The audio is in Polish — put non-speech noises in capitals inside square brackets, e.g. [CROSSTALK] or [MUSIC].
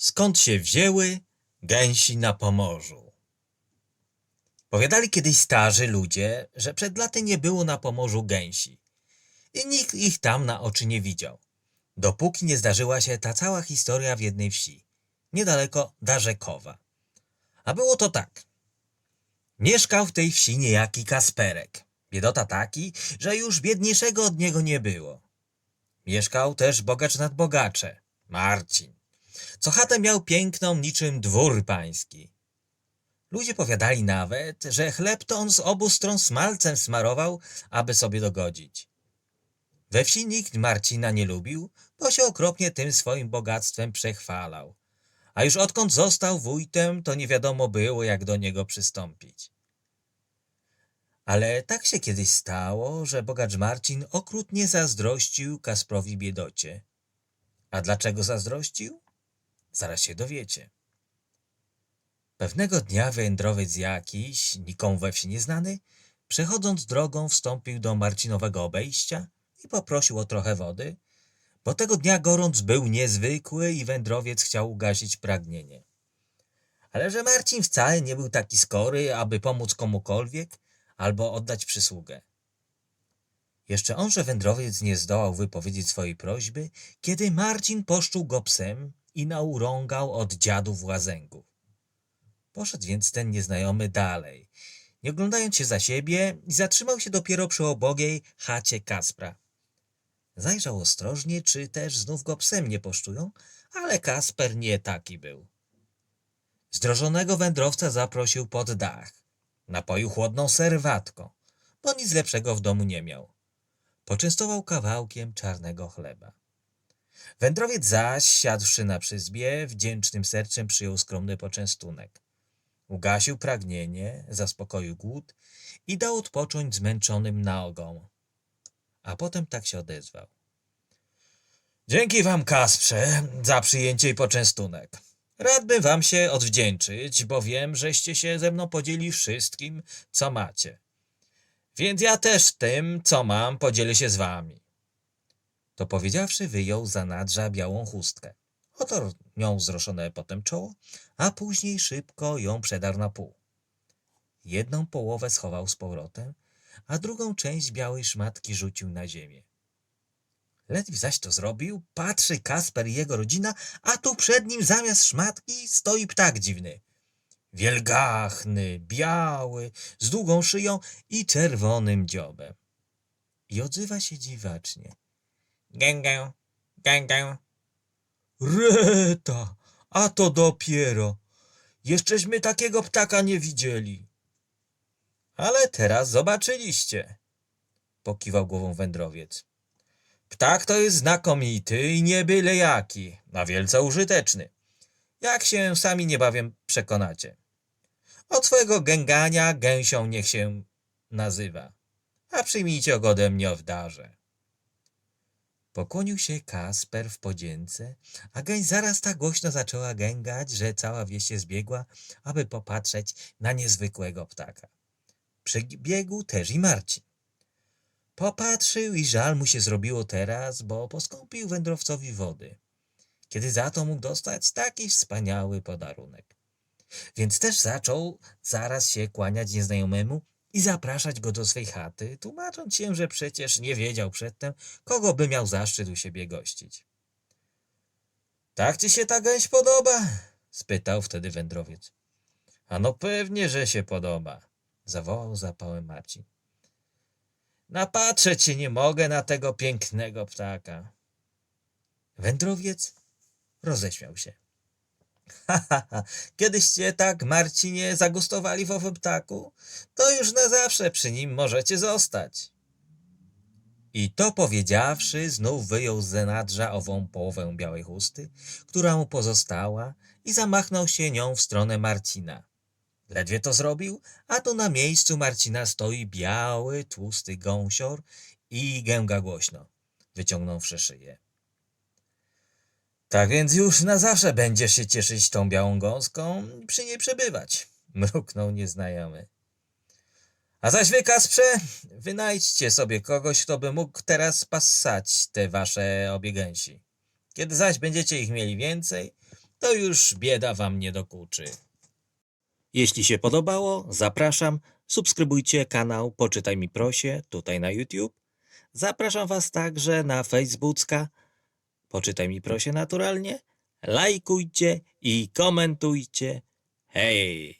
Skąd się wzięły gęsi na Pomorzu? Powiadali kiedyś starzy ludzie, że przed laty nie było na Pomorzu gęsi i nikt ich tam na oczy nie widział, dopóki nie zdarzyła się ta cała historia w jednej wsi, niedaleko Darzekowa. A było to tak. Mieszkał w tej wsi niejaki Kasperek. Biedota taki, że już biedniejszego od niego nie było. Mieszkał też bogacz nad bogacze, Marcin. Co chatę miał piękną niczym dwór pański. Ludzie powiadali nawet, że chleb to on z obu stron smalcem smarował, aby sobie dogodzić. We wsi nikt Marcina nie lubił, bo się okropnie tym swoim bogactwem przechwalał. A już odkąd został wójtem, to nie wiadomo było, jak do niego przystąpić. Ale tak się kiedyś stało, że bogacz Marcin okrutnie zazdrościł Kasprowi biedocie. A dlaczego zazdrościł? Zaraz się dowiecie. Pewnego dnia wędrowiec jakiś, nikomu we wsi nieznany, przechodząc drogą wstąpił do Marcinowego obejścia i poprosił o trochę wody, bo tego dnia gorąc był niezwykły i wędrowiec chciał ugasić pragnienie. Ale że Marcin wcale nie był taki skory, aby pomóc komukolwiek albo oddać przysługę. Jeszcze onże wędrowiec nie zdołał wypowiedzieć swojej prośby, kiedy Marcin poszczuł go psem i naurągał od dziadów łazęgów. Poszedł więc ten nieznajomy dalej, nie oglądając się za siebie i zatrzymał się dopiero przy obogiej chacie Kaspra. Zajrzał ostrożnie, czy też znów go psem nie poszczują, ale Kasper nie taki był. Zdrożonego wędrowca zaprosił pod dach. Napoił chłodną serwatką, bo nic lepszego w domu nie miał. Poczęstował kawałkiem czarnego chleba. Wędrowiec zaś, siadłszy na przyzbie, wdzięcznym sercem przyjął skromny poczęstunek. Ugasił pragnienie, zaspokoił głód i dał odpocząć zmęczonym nogom. A potem tak się odezwał. Dzięki wam, Kasprze, za przyjęcie i poczęstunek. Radbym wam się odwdzięczyć, bo wiem, żeście się ze mną podzieli wszystkim, co macie. Więc ja też tym, co mam, podzielę się z wami. To powiedziawszy, wyjął za nadrza białą chustkę. Oto nią zroszone potem czoło, a później szybko ją przedarł na pół. Jedną połowę schował z powrotem, a drugą część białej szmatki rzucił na ziemię. Ledwie zaś to zrobił, patrzy Kasper i jego rodzina, a tu przed nim zamiast szmatki stoi ptak dziwny. Wielgachny, biały, z długą szyją i czerwonym dziobem. I odzywa się dziwacznie. Gęgę, gęgę. Reta, a to dopiero. Jeszcześmy takiego ptaka nie widzieli. Ale teraz zobaczyliście, pokiwał głową wędrowiec. Ptak to jest znakomity i nie byle jaki, a wielce użyteczny. Jak się sami niebawem przekonacie. Od swojego gęgania gęsią niech się nazywa, a przyjmijcie go ode mnie w darze. Pokłonił się Kasper w podzięce, a gęś zaraz tak głośno zaczęła gęgać, że cała wieś się zbiegła, aby popatrzeć na niezwykłego ptaka. Przybiegł też i Marcin. Popatrzył i żal mu się zrobiło teraz, bo poskąpił wędrowcowi wody, kiedy za to mógł dostać taki wspaniały podarunek. Więc też zaczął zaraz się kłaniać nieznajomemu i zapraszać go do swej chaty, tłumacząc się, że przecież nie wiedział przedtem, kogo by miał zaszczyt u siebie gościć. Tak ci się ta gęś podoba? spytał wtedy wędrowiec. A no pewnie, że się podoba, zawołał zapałem Marcin. Napatrzeć się nie mogę na tego pięknego ptaka. Wędrowiec roześmiał się. [LAUGHS] Kiedyście tak, Marcinie, zagustowali w owym ptaku, to już na zawsze przy nim możecie zostać. I to powiedziawszy, znów wyjął z zanadrza ową połowę białej chusty, która mu pozostała i zamachnął się nią w stronę Marcina. Ledwie to zrobił, a tu na miejscu Marcina stoi biały, tłusty gąsior i gęga głośno, wyciągnąwszy szyję. Tak więc już na zawsze będziesz się cieszyć tą białą gąską przy niej przebywać, [LAUGHS] mruknął nieznajomy. A zaś wy, Kasprze, wynajdźcie sobie kogoś, kto by mógł teraz passać te wasze obie gęsi. Kiedy zaś będziecie ich mieli więcej, to już bieda wam nie dokuczy. Jeśli się podobało, zapraszam, subskrybujcie kanał Poczytaj mi prosie tutaj na YouTube. Zapraszam was także na Facebooka. Poczytaj mi prosie naturalnie. Lajkujcie i komentujcie. Hej!